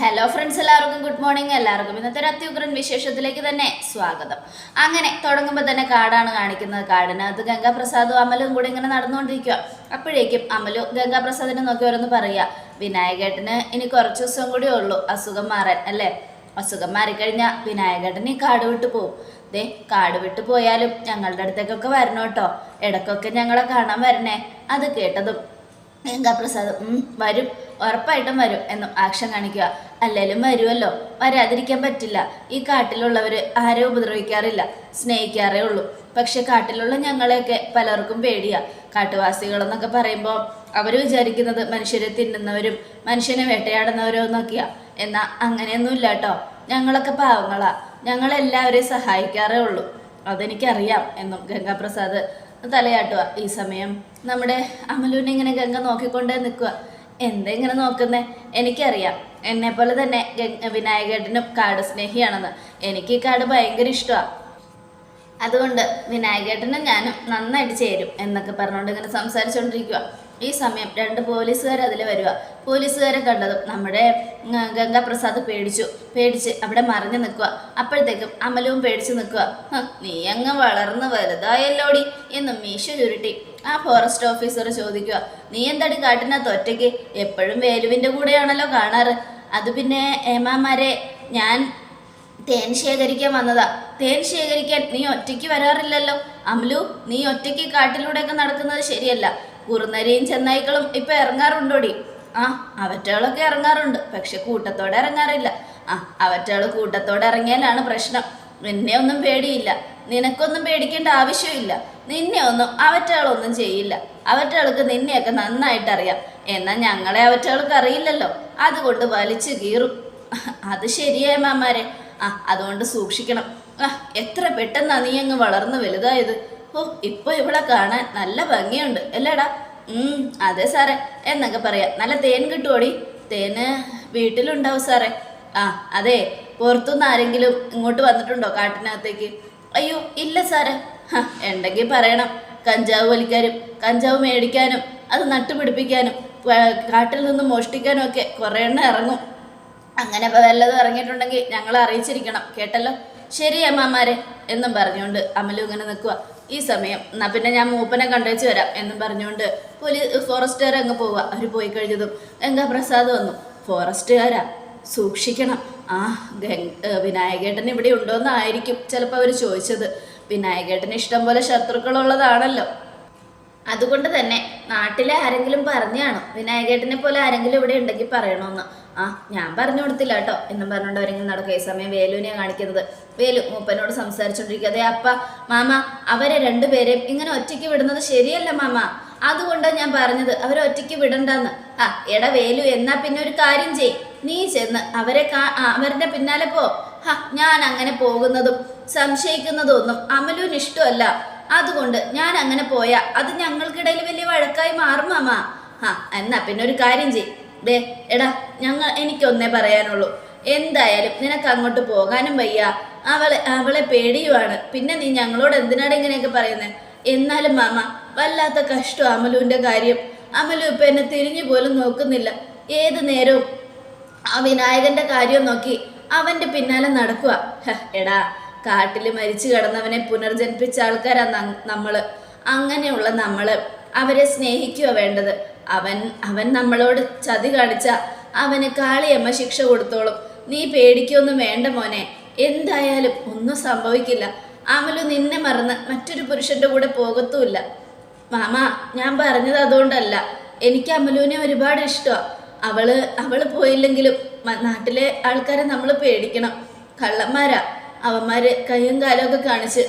Hello friends എല്ലാവർക്കും good morning എല്ലാവർക്കും ഇന്നത്തെ ഒരു അത്യുഗ്രൻ വിശേഷത്തിലേക്ക് തന്നെ സ്വാഗതം. അങ്ങനെ തുടങ്ങുമ്പോൾ തന്നെ കാടാണ് കാണിക്കുന്നത്. കാടിനകത്ത് ഗംഗാപ്രസാദും അമലും കൂടി ഇങ്ങനെ നടന്നുകൊണ്ടിരിക്കുക അപ്പോഴേക്കും അമലു ഗംഗാപ്രസാദിനെ നോക്കി ഓരോന്ന് പറയുക വിനായകേട്ടന് ഇനി കുറച്ച് ദിവസം കൂടി ഉള്ളൂ. അസുഖം മാറാൻ അല്ലേ? അസുഖം മാറിക്കഴിഞ്ഞാൽ വിനായകേട്ടൻ ഈ കാട് വിട്ടു പോവും. ദേ കാട് വിട്ടു പോയാലും ഞങ്ങളുടെ അടുത്തേക്കൊക്കെ വരണം കേട്ടോ. ഇടയ്ക്കൊക്കെ ഞങ്ങളെ കാണാൻ വരണേ. അത് കേട്ടതും ഗംഗാപ്രസാദ് വരും. ഉറപ്പായിട്ടും വരും എന്നും ആക്ഷൻ കാണിക്കുക. അല്ലേലും വരുമല്ലോ വരാതിരിക്കാൻ പറ്റില്ല. ഈ കാട്ടിലുള്ളവർ ആരെയും ഉപദ്രവിക്കാറില്ല. സ്നേഹിക്കാറേ ഉള്ളൂ. പക്ഷെ കാട്ടിലുള്ള ഞങ്ങളെയൊക്കെ പലർക്കും പേടിയാ. കാട്ടുവാസികളെന്നൊക്കെ പറയുമ്പോൾ അവർ വിചാരിക്കുന്നത് മനുഷ്യരെ തിന്നുന്നവരും മനുഷ്യനെ വേട്ടയാടുന്നവരും എന്നൊക്കെയാ. എന്നാൽ അങ്ങനെയൊന്നുമില്ല കേട്ടോ ഞങ്ങളൊക്കെ പാവങ്ങളാ. ഞങ്ങളെല്ലാവരെയും സഹായിക്കാറേ ഉള്ളൂ. അതെനിക്കറിയാം എന്നും ഗംഗാപ്രസാദ് തലയാട്ടുക ഈ സമയം നമ്മുടെ അമലുവിനെ ഇങ്ങനെ ഗംഗ നോക്കിക്കൊണ്ടേ നിൽക്കുക എന്താ ഇങ്ങനെ നോക്കുന്നേ? എനിക്കറിയാം. എന്നെ പോലെ തന്നെ വിനായകേട്ടനും കാട് സ്നേഹിയാണെന്ന്. എനിക്ക് ഈ കാട് ഭയങ്കര ഇഷ്ടമാണ് അതുകൊണ്ട് വിനായകേട്ടനും ഞാനും നന്നായിട്ട് ചേരും എന്നൊക്കെ പറഞ്ഞുകൊണ്ട് ഇങ്ങനെ സംസാരിച്ചുകൊണ്ടിരിക്കുക ഈ സമയം രണ്ട് പോലീസുകാർ അതിൽ വരിക പോലീസുകാരെ കണ്ടതും നമ്മുടെ ഗംഗാപ്രസാദ് പേടിച്ചു. പേടിച്ച് അവിടെ മറിഞ്ഞു നിൽക്കുക അപ്പോഴത്തേക്കും അമലവും പേടിച്ച് നിൽക്കുക "ഹ്, നീ അങ്ങ് വളർന്ന് വലുതായല്ലോടി എന്ന് മീശ ചുരുട്ടി. ആ ഫോറസ്റ്റ് ഓഫീസർ ചോദിക്കുക നീ എന്തടി കാട്ടിനകത്ത് ഒറ്റയ്ക്ക്? എപ്പോഴും വേലുവിന്റെ കൂടെയാണല്ലോ കാണാറ്. അത് പിന്നെ ഏമാമാരെ ഞാൻ തേൻ ശേഖരിക്കാൻ വന്നതാ. തേൻ ശേഖരിക്കാൻ നീ ഒറ്റയ്ക്ക് വരാറില്ലല്ലോ. അമലു നീ ഒറ്റയ്ക്ക് കാട്ടിലൂടെയൊക്കെ നടക്കുന്നത് ശരിയല്ല. കുറുനരിയും ചെന്നായ്ക്കളും ഇപ്പം ഇറങ്ങാറുണ്ടോടി? ആ അവറ്റകളൊക്കെ ഇറങ്ങാറുണ്ട് പക്ഷെ കൂട്ടത്തോടെ ഇറങ്ങാറില്ല. ആ അവറ്റകൾ കൂട്ടത്തോടെ ഇറങ്ങിയാലാണ് പ്രശ്നം. എന്നെ ഒന്നും പേടിയില്ല. നിനക്കൊന്നും പേടിക്കേണ്ട ആവശ്യമില്ല. നിന്നെ ഒന്നും അവറ്റകളൊന്നും ചെയ്യില്ല. അവറ്റകൾക്ക് നിന്നെയൊക്കെ നന്നായിട്ട് അറിയാം എന്നാൽ ഞങ്ങളെ അവറ്റകൾക്ക് അറിയില്ലല്ലോ. അതുകൊണ്ട് വലിച്ചു കീറും. അത് ശരിയായ മാമാരെ. ആ അതുകൊണ്ട് സൂക്ഷിക്കണം. ആ എത്ര പെട്ടെന്നാ നീ അങ്ങ് വളർന്ന് വലുതായത്. ഓ ഇപ്പൊ ഇവിടെ കാണാൻ നല്ല ഭംഗിയുണ്ട്. അല്ലേടാ? ഉം അതെ സാറേ. എന്നൊക്കെ പറയാം. നല്ല തേൻ കിട്ടുമോടി തേന് വീട്ടിലുണ്ടാവും സാറേ. ആ അതെ. പുറത്തുനിന്ന് ആരെങ്കിലും ഇങ്ങോട്ട് വന്നിട്ടുണ്ടോ കാട്ടിനകത്തേക്ക്? അയ്യോ ഇല്ല സാറേ. ഉണ്ടെങ്കിൽ പറയണം. കഞ്ചാവ് വലിക്കാനും കഞ്ചാവ് മേടിക്കാനും അത് നട്ടുപിടിപ്പിക്കാനും കാട്ടിൽ നിന്ന് മോഷ്ടിക്കാനും ഒക്കെ കുറേ എണ്ണം ഇറങ്ങും. അങ്ങനെ വല്ലതും ഇറങ്ങിയിട്ടുണ്ടെങ്കിൽ ഞങ്ങളെ അറിയിച്ചിരിക്കണം കേട്ടല്ലോ? ശരി അമ്മമാരെ എന്നും പറഞ്ഞുകൊണ്ട് അമലു ഇങ്ങനെ നിൽക്കുക ഈ സമയം എന്നാ പിന്നെ ഞാൻ മൂപ്പനെ കണ്ടുവച്ച് വരാം എന്നും പറഞ്ഞുകൊണ്ട് പോലീസ് ഫോറസ്റ്റുകാർ അങ്ങ് പോവുക അവർ പോയി കഴിഞ്ഞതും ഗംഗാപ്രസാദ് വന്നു? ഫോറസ്റ്റുകാരാ? സൂക്ഷിക്കണം. ആ വിനായകേട്ടൻ ഇവിടെ ഉണ്ടോന്നായിരിക്കും ചിലപ്പോൾ അവർ ചോദിച്ചത്. വിനായകേട്ടന് ഇഷ്ടം പോലെ ശത്രുക്കളുള്ളതാണല്ലോ. അതുകൊണ്ട് തന്നെ നാട്ടിലെ ആരെങ്കിലും പറഞ്ഞാണോ? വിനായകേട്ടനെ പോലെ ആരെങ്കിലും ഇവിടെ ഉണ്ടെങ്കിൽ പറയണമെന്ന് ആ ഞാൻ പറഞ്ഞു കൊടുത്തില്ല കേട്ടോ. എന്നും പറഞ്ഞുകൊണ്ട് അവരെങ്കിലും നടക്കുക ഈ സമയം വേലുവിനെയാണ് കാണിക്കുന്നത്. വേലു മൂപ്പനോട് സംസാരിച്ചോണ്ടിരിക്കുക. അതെ അപ്പ മാമ അവരെ രണ്ടുപേരെയും ഇങ്ങനെ ഒറ്റയ്ക്ക് വിടുന്നത് ശരിയല്ല മാമ. അതുകൊണ്ടാണ് ഞാൻ പറഞ്ഞത്. അവരെ ഒറ്റയ്ക്ക് വിടണ്ടെന്ന്. ആ എടാ വേലു എന്നാ പിന്നെ ഒരു കാര്യം ചെയ് നീ ചെന്ന് അവരെ കാ അവരുടെ പിന്നാലെ പോ. ഞാൻ അങ്ങനെ പോകുന്നതും സംശയിക്കുന്നതും ഒന്നും അമലുവിന് ഇഷ്ടമല്ല. അതുകൊണ്ട് ഞാൻ അങ്ങനെ പോയാ. അത് ഞങ്ങൾക്കിടയിൽ വലിയ വഴക്കായി മാറും മാമ. ആ എന്നാ പിന്നെ ഒരു കാര്യം ചെയ്. ദേ എടാ ഞങ്ങൾ എനിക്കൊന്നേ പറയാനുള്ളൂ. എന്തായാലും നിനക്ക് അങ്ങോട്ട് പോകാനും വയ്യ. അവളെ അവളെ പേടിയുമാണ് പിന്നെ നീ ഞങ്ങളോട് എന്തിനാണ് ഇങ്ങനെയൊക്കെ പറയുന്നത് എന്നാലും മാമ വല്ലാത്ത കഷ്ടം അമലുവിന്റെ കാര്യം. അമലു ഇപ്പം എന്നെ തിരിഞ്ഞു പോലും നോക്കുന്നില്ല. ഏത് നേരവും ആ വിനായകന്റെ കാര്യം നോക്കി അവന്റെ പിന്നാലെ നടക്കുക എടാ കാട്ടിൽ മരിച്ചു കിടന്നവനെ പുനർജനിപ്പിച്ച ആൾക്കാരാ നമ്മൾ. അങ്ങനെയുള്ള നമ്മൾ അവരെ സ്നേഹിക്കുക വേണ്ടത്. അവൻ അവൻ നമ്മളോട് ചതി കാണിച്ച അവന് കാളിയമ്മ ശിക്ഷ കൊടുത്തോളും. നീ പേടിക്കൊന്നും വേണ്ട മോനെ. എന്തായാലും ഒന്നും സംഭവിക്കില്ല. അമലു നിന്നെ മറന്ന് മറ്റൊരു പുരുഷന്റെ കൂടെ പോകത്തുമില്ല. മാമ ഞാൻ പറഞ്ഞത് അതുകൊണ്ടല്ല. എനിക്ക് അമലുവിനെ ഒരുപാട് ഇഷ്ടമാണ് അവൾ അവൾ പോയില്ലെങ്കിലും നാട്ടിലെ ആൾക്കാരെ നമ്മൾ പേടിക്കണം. കള്ളന്മാരാ. അവന്മാര് കയ്യും കാലും ഒക്കെ കാണിച്ച്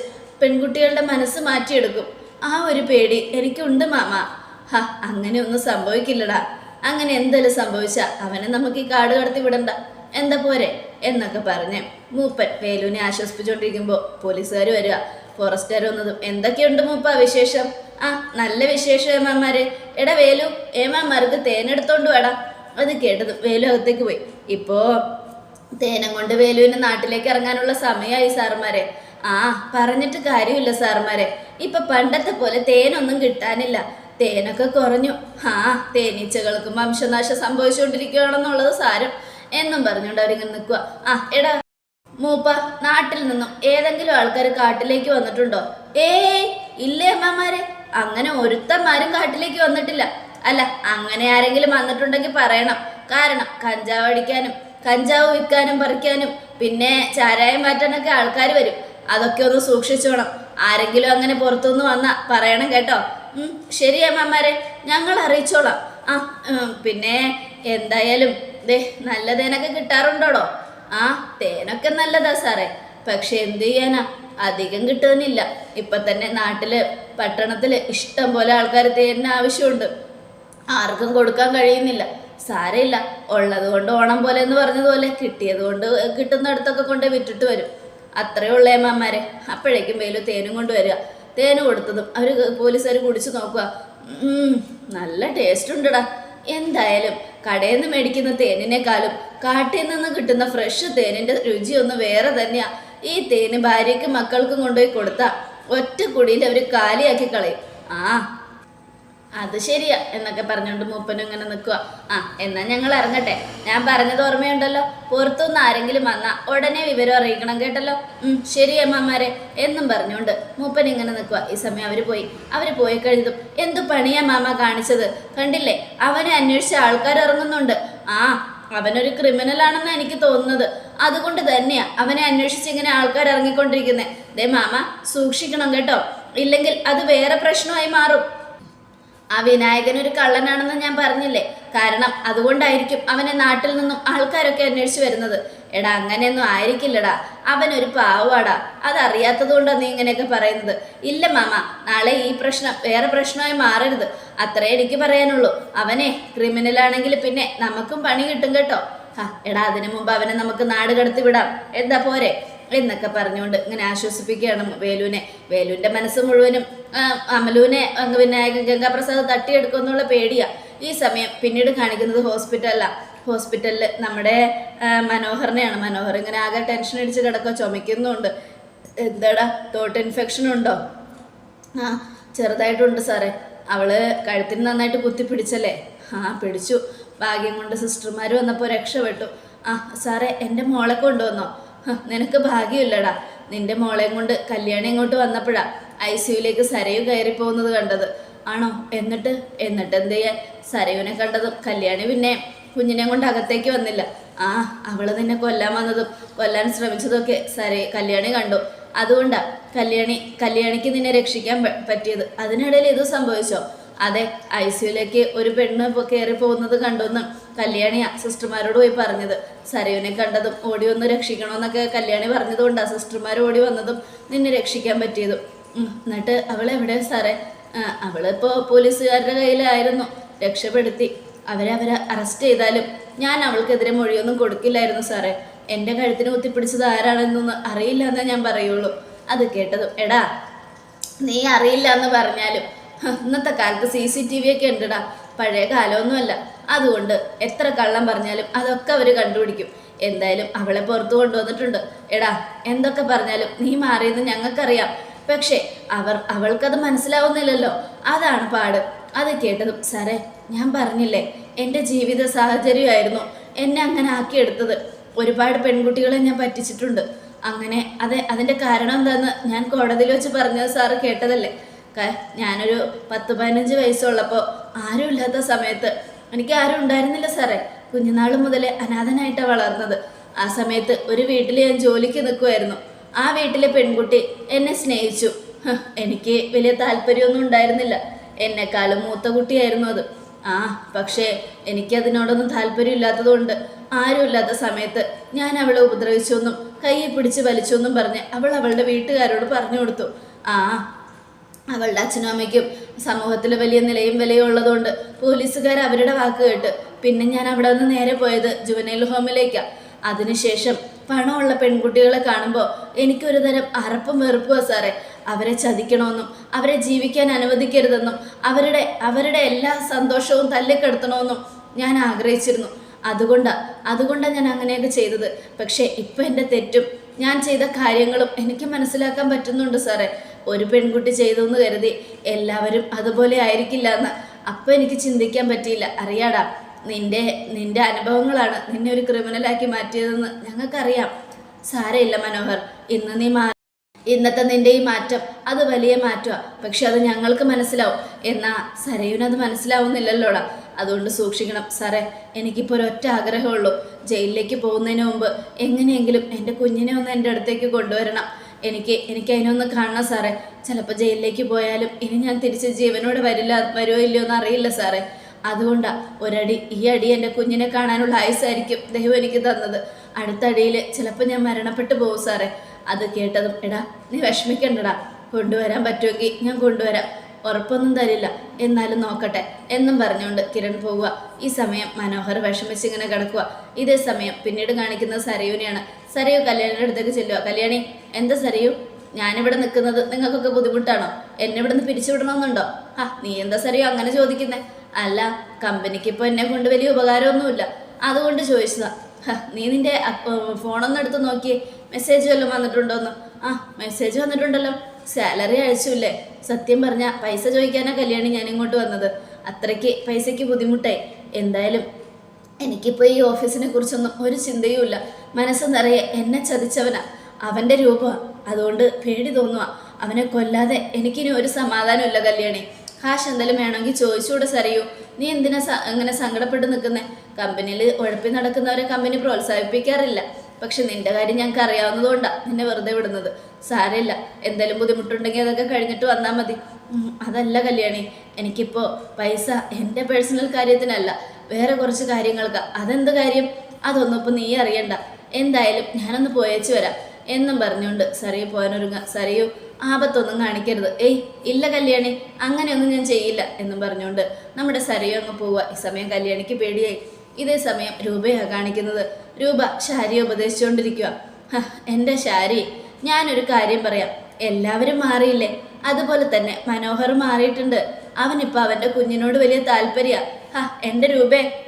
പെൺകുട്ടികളുടെ മനസ്സ് മാറ്റിയെടുക്കും. ആ ഒരു പേടി എനിക്കുണ്ട് മാമ. ഹ അങ്ങനെ ഒന്നും സംഭവിക്കില്ലടാ. അങ്ങനെ എന്തെല്ലാം സംഭവിച്ച അവനെ നമുക്ക് ഈ കാട് കടത്തി വിടണ്ട. എന്താ പോരെ? എന്നൊക്കെ പറഞ്ഞ് മൂപ്പൻ വേലുവിനെ ആശ്വസിപ്പിച്ചുകൊണ്ടിരിക്കുമ്പോൾ പോലീസുകാർ വരിക. ഫോറസ്റ്റുകാർ വന്നതും എന്തൊക്കെയുണ്ട് മൂപ്പ വിശേഷം? ആ നല്ല വിശേഷം ഏമാമാരെ എടാ വേലു ഏമാമാർക്ക് തേനെടുത്തോണ്ട് വേടാ. അത് കേട്ടത് വേലു അകത്തേക്ക് പോയി. ഇപ്പോ തേനം കൊണ്ട് വേലുവിന് നാട്ടിലേക്ക് ഇറങ്ങാനുള്ള സമയമായി സാറുമാരെ ആ പറഞ്ഞിട്ട് കാര്യമില്ല സാറുമാരെ ഇപ്പൊ പണ്ടത്തെ പോലെ തേനൊന്നും കിട്ടാനില്ല. തേനൊക്കെ കുറഞ്ഞു. ആ തേനീച്ചകൾക്കും വംശനാശം സംഭവിച്ചുകൊണ്ടിരിക്കുകയാണെന്നുള്ളത് സാരം. എന്നും പറഞ്ഞുകൊണ്ട് അവരിങ്ങനെ നിൽക്കുക ആ എടാ മൂപ്പ നാട്ടിൽ നിന്നും ഏതെങ്കിലും ആൾക്കാർ കാട്ടിലേക്ക് വന്നിട്ടുണ്ടോ? ഏയ് ഇല്ലേ അമ്മമാരെ. അങ്ങനെ ഒരുത്തന്മാരും കാട്ടിലേക്ക് വന്നിട്ടില്ല. അല്ല അങ്ങനെ ആരെങ്കിലും വന്നിട്ടുണ്ടെങ്കിൽ പറയണം. കാരണം കഞ്ചാവ് അടിക്കാനും കഞ്ചാവ് വിൽക്കാനും പറിക്കാനും പിന്നെ ചാരായം മാറ്റാനൊക്കെ ആൾക്കാർ വരും. അതൊക്കെ ഒന്ന് സൂക്ഷിച്ചോണം. ആരെങ്കിലും അങ്ങനെ പുറത്തുനിന്ന് വന്നാ പറയണം കേട്ടോ. ശരി അമ്മമാരെ ഞങ്ങൾ അറിയിച്ചോളാം. ആ പിന്നെ എന്തായാലും ദേ നല്ല തേനൊക്കെ കിട്ടാറുണ്ടോടോ? ആ തേനൊക്കെ നല്ലതാ സാറേ. പക്ഷെ എന്ത് ചെയ്യാനാ? അധികം കിട്ടുന്നില്ല. ഇപ്പൊ തന്നെ നാട്ടിൽ പട്ടണത്തിൽ ഇഷ്ടം പോലെ ആൾക്കാർ തേനിന് ആവശ്യമുണ്ട്. ആർക്കും കൊടുക്കാൻ കഴിയുന്നില്ല. സാരമില്ല. ഉള്ളത് കൊണ്ട് ഓണം പോലെ എന്ന് പറഞ്ഞതുപോലെ കിട്ടിയത് കൊണ്ട് കിട്ടുന്നിടത്തൊക്കെ കൊണ്ട് വിറ്റിട്ട് വരും. അത്രേ ഉള്ളേ അമ്മമാരെ അപ്പോഴേക്കും വെയിലും തേനും കൊണ്ട് വരിക. തേന് കൊടുത്തതും അവർ പോലീസുകാർ കുടിച്ചു നോക്കുക. നല്ല ടേസ്റ്റ് ഉണ്ടടാ. എന്തായാലും കടയിൽ നിന്ന് മേടിക്കുന്ന തേനിനേക്കാളും കാട്ടിൽ നിന്ന് കിട്ടുന്ന ഫ്രഷ് തേനിന്റെ രുചി ഒന്ന് വേറെ തന്നെയാ. ഈ തേന് ഭാര്യയ്ക്കും മക്കൾക്കും കൊണ്ടുപോയി കൊടുത്താൽ ഒറ്റ കുടിയിൽ അവർ കാലിയാക്കി കളയും. ആ അത് ശരിയാ എന്നൊക്കെ പറഞ്ഞുകൊണ്ട് മൂപ്പനും ഇങ്ങനെ നിൽക്കുക ആ എന്നാ ഞങ്ങൾ ഇറങ്ങട്ടെ. ഞാൻ പറഞ്ഞത് ഓർമ്മയുണ്ടല്ലോ? പുറത്തുനിന്ന് ആരെങ്കിലും വന്നാ ഉടനെ വിവരം അറിയിക്കണം കേട്ടല്ലോ? ഉം ശരി അമ്മമാരെ എന്നും പറഞ്ഞുകൊണ്ട് മൂപ്പൻ ഇങ്ങനെ നിൽക്കുക ഈ സമയം അവർ പോയി. അവർ പോയി കഴിഞ്ഞതും എന്തു പണിയാ മാമ കാണിച്ചത്? കണ്ടില്ലേ? അവനെ അന്വേഷിച്ച ആൾക്കാർ ഇറങ്ങുന്നുണ്ട്. ആ അവനൊരു ക്രിമിനൽ ആണെന്ന് എനിക്ക് തോന്നുന്നത്. അതുകൊണ്ട് തന്നെയാ അവനെ അന്വേഷിച്ച് ഇങ്ങനെ ആൾക്കാർ ഇറങ്ങിക്കൊണ്ടിരിക്കുന്നത് ദേ മാമ സൂക്ഷിക്കണം കേട്ടോ. ഇല്ലെങ്കിൽ അത് വേറെ പ്രശ്നമായി മാറും. ആ വിനായകൻ ഒരു കള്ളനാണെന്ന് ഞാൻ പറഞ്ഞില്ലേ? കാരണം അതുകൊണ്ടായിരിക്കും അവനെ നാട്ടിൽ നിന്നും ആൾക്കാരൊക്കെ അന്വേഷിച്ച് വരുന്നത്. എടാ അങ്ങനെയൊന്നും ആയിരിക്കില്ലടാ. അവൻ ഒരു പാവാടാ അതറിയാത്തത് കൊണ്ടാണ് നീ ഇങ്ങനെയൊക്കെ പറയുന്നത്. ഇല്ല മാമ. നാളെ ഈ പ്രശ്നം വേറെ പ്രശ്നമായി മാറരുത്. അത്രേ എനിക്ക് പറയാനുള്ളൂ. അവനെ ക്രിമിനൽ ആണെങ്കിൽ പിന്നെ നമുക്കും പണി കിട്ടും കേട്ടോ. എടാ അതിനു മുമ്പ് അവനെ നമുക്ക് നാട് കടത്തി വിടാം. എന്താ പോരെ? എന്നൊക്കെ പറഞ്ഞുകൊണ്ട് ഇങ്ങനെ ആശ്വസിപ്പിക്കുകയാണ് വേലുവിനെ. വേലുവിന്റെ മനസ്സ് മുഴുവനും അമലുവിനെ വിനായകൻ ഗംഗാപ്രസാദ് തട്ടിയെടുക്കുമെന്നുള്ള പേടിയാണ് ഈ സമയം പിന്നീട് കാണിക്കുന്നത് ഹോസ്പിറ്റലിലാണ് ഹോസ്പിറ്റലിൽ നമ്മുടെ മനോഹറിനെയാണ്. മനോഹർ ഇങ്ങനെ ആകെ ടെൻഷൻ അടിച്ച് കിടക്കുക ചുമക്കുന്നുണ്ട് എന്താടാ തോട്ട് ഇൻഫെക്ഷൻ ഉണ്ടോ? ആ ചെറുതായിട്ടുണ്ട് സാറേ. അവൾ കഴുത്തിന് നന്നായിട്ട് കുത്തി പിടിച്ചല്ലേ? ആ പിടിച്ചു. ഭാഗ്യം കൊണ്ട് സിസ്റ്റർമാർ വന്നപ്പോൾ രക്ഷപ്പെട്ടു. ആ സാറേ എന്റെ മോളെ കൊണ്ടുവന്നോ? നിനക്ക് ഭാഗ്യമില്ലടാ. നിന്റെ മോളെയും കൊണ്ട് കല്യാണം ഇങ്ങോട്ട് വന്നപ്പോഴാ ഐ സിയുലേക്ക് സരയു കയറി പോകുന്നത് കണ്ടത്? ആണോ? എന്നിട്ട്? എന്നിട്ട് എന്ത് ചെയ്യാൻ? സരയുവിനെ കണ്ടതും കല്യാണി പിന്നെ കുഞ്ഞിനെ കൊണ്ട് അകത്തേക്ക് വന്നില്ല. ആ അവൾ നിന്നെ കൊല്ലാൻ വന്നതും കൊല്ലാൻ ശ്രമിച്ചതൊക്കെ സരേ കല്യാണി കണ്ടു. അതുകൊണ്ടാ കല്യാണി കല്യാണിക്ക് നിന്നെ രക്ഷിക്കാൻ പറ്റിയത്. അതിനിടയിൽ ഇത് സംഭവിച്ചോ? അതെ ഐ സിയുലേക്ക് ഒരു പെണ്ണ് കയറി പോകുന്നത് കണ്ടുവന്ന് കല്യാണിയാ സിസ്റ്റർമാരോട് പോയി പറഞ്ഞത്. സരയുവിനെ കണ്ടതും ഓടി വന്ന് രക്ഷിക്കണമെന്നൊക്കെ കല്യാണി പറഞ്ഞതുകൊണ്ടാ സിസ്റ്റർമാർ ഓടി വന്നതും നിന്നെ രക്ഷിക്കാൻ പറ്റിയതും. എന്നിട്ട് അവൾ എവിടെ സാറേ? അവളിപ്പോൾ അവളിപ്പോ പോലീസുകാരുടെ കയ്യിലായിരുന്നു. രക്ഷപ്പെടുത്തി. അവരെ അവരെ അറസ്റ്റ് ചെയ്താലും ഞാൻ അവൾക്കെതിരെ മൊഴിയൊന്നും കൊടുക്കില്ലായിരുന്നു സാറേ. എന്റെ കഴുത്തിന് കുത്തിപ്പിടിച്ചത് ആരാണെന്നൊന്നും അറിയില്ല എന്നേ ഞാൻ പറയുള്ളൂ. അത് കേട്ടതും എടാ നീ അറിയില്ല എന്ന് പറഞ്ഞാലും ഇന്നത്തെ കാലത്ത് സി സി ടി വി ഒക്കെ ഉണ്ടടാ. പഴയ കാലമൊന്നുമല്ല. അതുകൊണ്ട് എത്ര കള്ളം പറഞ്ഞാലും അതൊക്കെ അവർ കണ്ടുപിടിക്കും. എന്തായാലും അവളെ പുറത്തു കൊണ്ടുവന്നിട്ടുണ്ട്. എടാ എന്തൊക്കെ പറഞ്ഞാലും നീ മാറിയെന്ന് ഞങ്ങൾക്കറിയാം. പക്ഷേ അവർ അവൾക്കത് മനസ്സിലാവുന്നില്ലല്ലോ. അതാണ് പാട്. അത് കേട്ടതും സാറേ ഞാൻ പറഞ്ഞില്ലേ? എന്റെ ജീവിത സാഹചര്യമായിരുന്നു എന്നെ അങ്ങനെ ആക്കിയെടുത്തത്. ഒരുപാട് പെൺകുട്ടികളെ ഞാൻ പറ്റിച്ചിട്ടുണ്ട്. അങ്ങനെ അത് അതിന്റെ കാരണം എന്താന്ന് ഞാൻ കോടതിയിൽ വെച്ച് പറഞ്ഞത് സാറ് കേട്ടതല്ലേ? ഞാനൊരു പത്ത് പതിനഞ്ച് വയസ്സുള്ളപ്പോൾ ആരുമില്ലാത്ത സമയത്ത് എനിക്ക് ആരും ഉണ്ടായിരുന്നില്ല സാറേ. കുഞ്ഞുനാൾ മുതലേ അനാഥനായിട്ടാണ് വളർന്നത്. ആ സമയത്ത് ഒരു വീട്ടിൽ ഞാൻ ജോലിക്ക് നിൽക്കുമായിരുന്നു ആ വീട്ടിലെ പെൺകുട്ടി എന്നെ സ്നേഹിച്ചു. എനിക്ക് വലിയ താല്പര്യമൊന്നും ഉണ്ടായിരുന്നില്ല. എന്നെക്കാളും മൂത്ത കുട്ടിയായിരുന്നു അത്. ആ പക്ഷേ എനിക്ക് അതിനോടൊന്നും താല്പര്യമില്ലാത്തതുകൊണ്ട് ആരുമില്ലാത്ത സമയത്ത് ഞാൻ അവളെ ഉപദ്രവിച്ചൊന്നും കയ്യെ പിടിച്ച് വലിച്ചൊന്നും പറഞ്ഞ് അവൾ അവളുടെ വീട്ടുകാരോട് പറഞ്ഞു കൊടുത്തു. ആ അവളുടെ അച്ഛനും അമ്മയ്ക്കും സമൂഹത്തിൽ വലിയ നിലയും വിലയും ഉള്ളതുകൊണ്ട് പോലീസുകാർ അവരുടെ വാക്ക് കേട്ട് പിന്നെ ഞാൻ അവിടെ നിന്ന് നേരെ പോയത് ജുവനൈൽ ഹോമിലേക്കാണ് അതിനുശേഷം പണമുള്ള പെൺകുട്ടികളെ കാണുമ്പോൾ എനിക്കൊരു തരം അറപ്പും വെറുപ്പുവാ സാറേ. അവരെ ചതിക്കണമെന്നും അവരെ ജീവിക്കാൻ അനുവദിക്കരുതെന്നും അവരുടെ അവരുടെ എല്ലാ സന്തോഷവും തല്ലിക്കെടുത്തണമെന്നും ഞാൻ ആഗ്രഹിച്ചിരുന്നു. അതുകൊണ്ടാണ് അതുകൊണ്ടാണ് ഞാൻ അങ്ങനെയൊക്കെ ചെയ്തത്. പക്ഷേ ഇപ്പം എന്റെ തെറ്റും ഞാൻ ചെയ്ത കാര്യങ്ങളും എനിക്ക് മനസ്സിലാക്കാൻ പറ്റുന്നുണ്ട് സാറേ. ഒരു പെൺകുട്ടി ചെയ്തു എന്ന് കരുതി എല്ലാവരും അതുപോലെ ആയിരിക്കില്ല എന്ന്. അപ്പം എനിക്ക് ചിന്തിക്കാൻ പറ്റിയില്ല. അറിയാടാ നിന്റെ നിന്റെ അനുഭവങ്ങളാണ് നിന്നെ ഒരു ക്രിമിനലാക്കി മാറ്റിയതെന്ന് ഞങ്ങൾക്കറിയാം. സാരയില്ല മനോഹർ ഇന്ന് നീ മാ ഇന്നത്തെ നിന്റെ ഈ മാറ്റം അത് വലിയ മാറ്റമാണ് പക്ഷെ അത് ഞങ്ങൾക്ക് മനസ്സിലാവും. എന്നാ സരയുനത് മനസ്സിലാവുന്നില്ലല്ലോടാ. അതുകൊണ്ട് സൂക്ഷിക്കണം. സാറേ എനിക്കിപ്പോൾ ഒരൊറ്റ ആഗ്രഹമുള്ളൂ. ജയിലിലേക്ക് പോകുന്നതിന് മുമ്പ് എങ്ങനെയെങ്കിലും എന്റെ കുഞ്ഞിനെ ഒന്ന് എന്റെ അടുത്തേക്ക് കൊണ്ടുവരണം. എനിക്ക് എനിക്ക് അതിനൊന്ന് കാണണം സാറേ. ചിലപ്പോൾ ജയിലിലേക്ക് പോയാലും ഇനി ഞാൻ തിരിച്ച് ജീവനോട് വരില്ല വരുമോ ഇല്ലയോ എന്ന് അറിയില്ല സാറേ. അതുകൊണ്ടാ ഒരടി ഈ അടി എന്റെ കുഞ്ഞിനെ കാണാനുള്ള ആയുസായിരിക്കും ദൈവം എനിക്ക് തന്നത്. അടുത്ത അടിയിൽ ചിലപ്പോൾ ഞാൻ മരണപ്പെട്ടു പോകും സാറേ. അത് കേട്ടതും എടാ നീ വിഷമിക്കണ്ടടാ. കൊണ്ടുവരാൻ പറ്റുമെങ്കിൽ ഞാൻ കൊണ്ടുവരാം. ഉറപ്പൊന്നും തരില്ല. എന്നാലും നോക്കട്ടെ. എന്നും പറഞ്ഞുകൊണ്ട് കിരൺ പോവുക. ഈ സമയം മനോഹർ വിഷമിച്ചിങ്ങനെ കിടക്കുക. ഇതേ സമയം പിന്നീട് കാണിക്കുന്നത് സരയുവിനെയാണ്. സരയു കല്യാണിയുടെ അടുത്തേക്ക് ചെല്ലുക. കല്യാണി എന്താ സരയു? ഞാനിവിടെ നിൽക്കുന്നത് നിങ്ങൾക്കൊക്കെ ബുദ്ധിമുട്ടാണോ? എന്നെ ഇവിടെ നിന്ന് പിരിച്ചുവിടണമെന്നുണ്ടോ ആ നീ എന്താ സരയു അങ്ങനെ ചോദിക്കുന്നേ? അല്ല കമ്പനിക്ക് ഇപ്പോൾ എന്നെ കൊണ്ട് വലിയ ഉപകാരമൊന്നുമില്ല. അതുകൊണ്ട് ചോദിച്ചതാ. നീ നിന്റെ ഫോണൊന്നെടുത്ത് നോക്കിയേ. മെസ്സേജ് വല്ലതും വന്നിട്ടുണ്ടോന്ന്? ആ മെസ്സേജ് വന്നിട്ടുണ്ടല്ലോ. സാലറി അയച്ചില്ലേ? സത്യം പറഞ്ഞ പൈസ ചോദിക്കാനാ കല്യാണി ഞാൻ ഇങ്ങോട്ട് വന്നത്. അത്രയ്ക്ക് പൈസയ്ക്ക് ബുദ്ധിമുട്ടായി. എന്തായാലും എനിക്കിപ്പോൾ ഈ ഓഫീസിനെ കുറിച്ചൊന്നും ഒരു ചിന്തയുമില്ല. മനസ്സ് നിറയെ എന്നെ ചതിച്ചവനാ. അവന്റെ രൂപമാണ് അതുകൊണ്ട് പേടി തോന്നുക അവനെ കൊല്ലാതെ എനിക്കിനി ഒരു സമാധാനമില്ല കല്യാണി. കാശ് എന്തെങ്കിലും വേണമെങ്കിൽ ചോദിച്ചുകൂടെ സറിയൂ. നീ എന്തിനാ ഇങ്ങനെ സങ്കടപ്പെട്ട് നിൽക്കുന്നേ? കമ്പനിയിൽ ഉഴപ്പി നടക്കുന്നവരെ കമ്പനി പ്രോത്സാഹിപ്പിക്കാറില്ല. പക്ഷെ നിന്റെ കാര്യം ഞങ്ങൾക്ക് അറിയാവുന്നതുകൊണ്ടാണ് നിന്നെ വെറുതെ വിടുന്നത്. സാരമില്ല. എന്തെങ്കിലും ബുദ്ധിമുട്ടുണ്ടെങ്കിൽ അതൊക്കെ കഴിഞ്ഞിട്ട് വന്നാൽ മതി. അതല്ല കല്യാണി. എനിക്കിപ്പോൾ പൈസ എന്റെ പേഴ്സണൽ കാര്യത്തിനല്ല വേറെ കുറച്ച് കാര്യങ്ങൾക്ക്. അതെന്ത് കാര്യം? അതൊന്നും ഇപ്പം നീ അറിയണ്ട. എന്തായാലും ഞാനൊന്ന് പോയേച്ച് വരാം. എന്നും പറഞ്ഞുകൊണ്ട് സറിയോ പോകാനൊരുങ്ങ. സറിയു ആപത്തൊന്നും കാണിക്കരുത്. ഏയ് ഇല്ല കല്യാണി. അങ്ങനെയൊന്നും ഞാൻ ചെയ്യില്ല എന്നും പറഞ്ഞുകൊണ്ട് നമ്മുടെ സറിയോ അങ്ങ് പോവുക ഈ സമയം കല്യാണിക്ക് പേടിയായി. ഇതേ സമയം രൂപയാണ് കാണിക്കുന്നത്. രൂപ ശാരിയെ ഉപദേശിച്ചുകൊണ്ടിരിക്കുക. "ഹ, എന്റെ ശാരി ഞാനൊരു കാര്യം പറയാം. എല്ലാവരും മാറിയില്ലേ? അതുപോലെ തന്നെ മനോഹർ മാറിയിട്ടുണ്ട്. അവനിപ്പോൾ അവന്റെ കുഞ്ഞിനോട് വലിയ താല്പര്യ. ഹ എന്റെ രൂപേ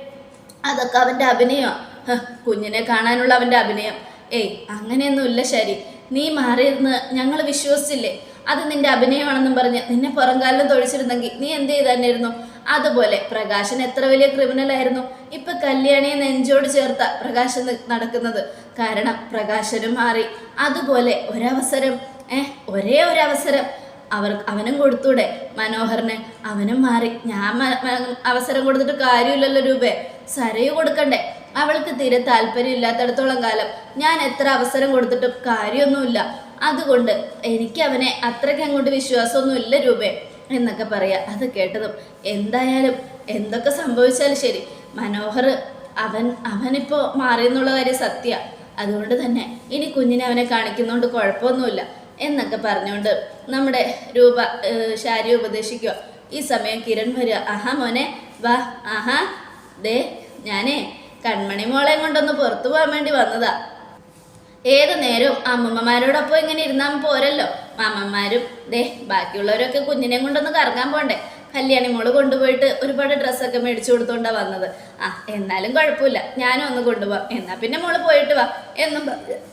അതൊക്കെ അവന്റെ അഭിനയമാണ് കുഞ്ഞിനെ കാണാനുള്ള അവന്റെ അഭിനയം? ഏയ് അങ്ങനെയൊന്നുമില്ല ശരി. നീ മാറിയെന്ന് ഞങ്ങൾ വിശ്വസിച്ചില്ലേ? അത് നിന്റെ അഭിനയമാണെന്നും പറഞ്ഞ് നിന്നെ പുറംകാലം തൊഴിച്ചിരുന്നെങ്കിൽ നീ എന്ത് ചെയ്തായിരുന്നു അതുപോലെ പ്രകാശൻ എത്ര വലിയ ക്രിമിനൽ ആയിരുന്നു? ഇപ്പൊ കല്യാണിയെ നെഞ്ചോട് ചേർത്ത പ്രകാശൻ നടക്കുന്നത്. കാരണം പ്രകാശനും മാറി. അതുപോലെ ഒരവസരം. ഏഹ് ഒരേ ഒരു അവസരം അവർ അവനും കൊടുത്തൂടെ. മനോഹറിന് അവനും മാറി. ഞാൻ അവസരം കൊടുത്തിട്ട് കാര്യമില്ലല്ലോ രൂപേ. സരയു കൊടുക്കണ്ടേ. അവൾക്ക് തീരെ താല്പര്യം ഇല്ലാത്തടത്തോളം കാലം ഞാൻ എത്ര അവസരം കൊടുത്തിട്ടും കാര്യമൊന്നുമില്ല. അതുകൊണ്ട് എനിക്ക് അവനെ അത്രയ്ക്ക് അങ്ങോട്ട് വിശ്വാസമൊന്നുമില്ല രൂപേ. എന്നൊക്കെ പറയാ. അത് കേട്ടതും എന്തായാലും എന്തൊക്കെ സംഭവിച്ചാലും ശരി. മനോഹർ അവൻ അവനിപ്പോൾ മാറിയെന്നുള്ള കാര്യം സത്യ. അതുകൊണ്ട് തന്നെ ഇനി കുഞ്ഞിനെ അവനെ കാണിക്കുന്നതുകൊണ്ട് കുഴപ്പമൊന്നുമില്ല എന്നൊക്കെ പറഞ്ഞുകൊണ്ട് നമ്മുടെ രൂപ ശാരി ഉപദേശിക്കുക ഈ സമയം കിരൺ വരിക. ആഹാ മോനെ വാ. ആഹാ. ദേ ഞാനേ കൺമണി മോളെ കൊണ്ടൊന്ന് പുറത്തു പോകാൻ വേണ്ടി വന്നതാ. ഏത് നേരവും അമ്മമ്മമാരോടൊപ്പം ഇങ്ങനെ ഇരുന്നാൽ പോരല്ലോ. അമ്മമാരും ദേ ബാക്കിയുള്ളവരൊക്കെ കുഞ്ഞിനെ കൊണ്ടൊന്ന് കറങ്ങാൻ പോണ്ടേ. കല്യാണി മോൾ കൊണ്ടുപോയിട്ട് ഒരുപാട് ഡ്രസ്സൊക്കെ മേടിച്ചു കൊടുത്തോണ്ടാ വന്നത്. ആ എന്നാലും കുഴപ്പമില്ല. ഞാനും ഒന്ന് കൊണ്ടുപോവാം. എന്നാ പിന്നെ മോൾ പോയിട്ട് വാ. എന്നും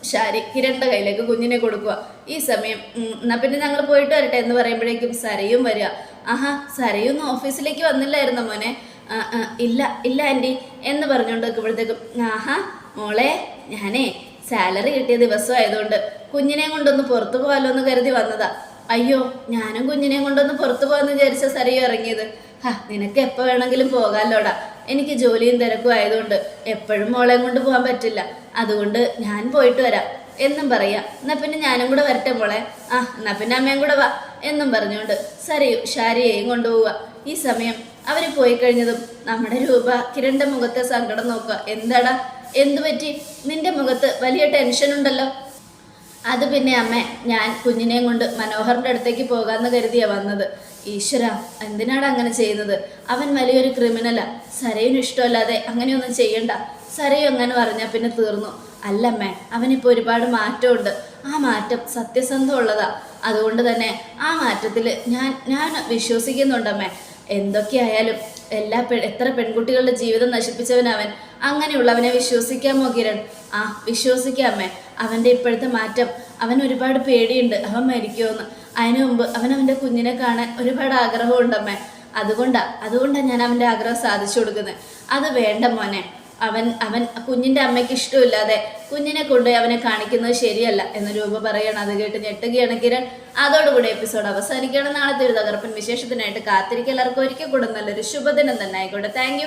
ശാരി കിരണ്ട കയ്യിലേക്ക് കുഞ്ഞിനെ കൊടുക്കുക ഈ സമയം "ഉം, എന്നാ പിന്നെ ഞങ്ങൾ പോയിട്ട് വരട്ടെ എന്ന് പറയുമ്പോഴേക്കും സരയും വരിക. ആഹാ സരയൊന്നും ഓഫീസിലേക്ക് വന്നില്ലായിരുന്നോ മോനെ? "ആ, ആ, ഇല്ല ഇല്ല ആന്റി എന്ന് പറഞ്ഞുകൊണ്ട് നിൽക്കുമ്പോഴത്തേക്കും ആഹാ മോളെ ഞാനേ സാലറി കിട്ടിയ ദിവസം ആയതുകൊണ്ട് കുഞ്ഞിനെ കൊണ്ടൊന്ന് പുറത്തു പോകാലോ എന്ന് കരുതി വന്നതാ. അയ്യോ ഞാനും കുഞ്ഞിനെ കൊണ്ടൊന്ന് പുറത്തു പോകാന്ന് വിചാരിച്ച സരയോ ഇറങ്ങിയത്. ഹാ നിനക്ക് എപ്പോൾ വേണമെങ്കിലും പോകാമല്ലോടാ എനിക്ക് ജോലിയും തിരക്കും ആയതുകൊണ്ട് എപ്പോഴും മോളെ കൊണ്ട് പോകാൻ പറ്റില്ല. അതുകൊണ്ട് ഞാൻ പോയിട്ട് വരാം. എന്നും പറയാ. എന്നാ പിന്നെ ഞാനും കൂടെ വരട്ടെ മോളെ? ആ എന്നാ പിന്നെ അമ്മയും കൂടെ വാ. എന്നും പറഞ്ഞുകൊണ്ട് സരയും ഷാരിയെയും കൊണ്ടുപോവുക. ഈ സമയം അവർ പോയി കഴിഞ്ഞതും നമ്മുടെ രൂപ കിരണ്ട മുഖത്തെ സങ്കടം നോക്കുക. എന്താടാ? എന്തു പറ്റി? നിന്റെ മുഖത്ത് വലിയ ടെൻഷൻ ഉണ്ടല്ലോ. അത് പിന്നെ അമ്മ ഞാൻ കുഞ്ഞിനെയും കൊണ്ട് മനോഹറിന്റെ അടുത്തേക്ക് പോകാമെന്ന് കരുതിയാ വന്നത്. ഈശ്വര എന്തിനാണ് അങ്ങനെ ചെയ്യുന്നത്? അവൻ വലിയൊരു ക്രിമിനലാ സരയും ഇഷ്ടമല്ലാതെ അങ്ങനെയൊന്നും ചെയ്യണ്ട. സരയും അങ്ങനെ പറഞ്ഞാൽ പിന്നെ തീർന്നു. അല്ലമ്മേ അവനിപ്പോൾ ഒരുപാട് മാറ്റമുണ്ട്. ആ മാറ്റം സത്യസന്ധമുള്ളതാ അതുകൊണ്ട് തന്നെ ആ മാറ്റത്തിൽ ഞാൻ ഞാൻ വിശ്വസിക്കുന്നുണ്ടമ്മേ എന്തൊക്കെയായാലും എല്ലാ പെ എത്ര പെൺകുട്ടികളുടെ ജീവിതം നശിപ്പിച്ചവനവൻ അങ്ങനെയുള്ളവനെ വിശ്വസിക്കാമോ കിരൺ ആ വിശ്വസിക്കാമേ അവന്റെ ഇപ്പോഴത്തെ മാറ്റം. അവൻ ഒരുപാട് പേടിയുണ്ട്. അവൻ മരിക്കുമെന്ന്. അതിനു മുമ്പ് അവൻ അവന്റെ കുഞ്ഞിനെ കാണാൻ ഒരുപാട് ആഗ്രഹമുണ്ടമ്മേ അതുകൊണ്ടാ അതുകൊണ്ടാണ് ഞാൻ അവന്റെ ആഗ്രഹം സാധിച്ചു കൊടുക്കുന്നത്. അത് വേണ്ട മോനെ. അവൻ അവൻ കുഞ്ഞിന്റെ അമ്മയ്ക്ക് ഇഷ്ടമില്ലാതെ കുഞ്ഞിനെ കൊണ്ടുപോയി അവനെ കാണിക്കുന്നത് ശരിയല്ല എന്ന് രൂപ പറയണം അത് കേട്ട് ഞെട്ടുകയാണ് കിരൺ. അതോടുകൂടി എപ്പിസോഡ് അവസാനിക്കണം നാളത്തെ ഒരു തകർപ്പൻ വിശേഷത്തിനായിട്ട് കാത്തിരിക്കുക. എല്ലാവർക്കും ഒരിക്കൽ കൂടെ നല്ലൊരു ശുഭദിനം തന്നെ ആയിക്കോട്ടെ. താങ്ക്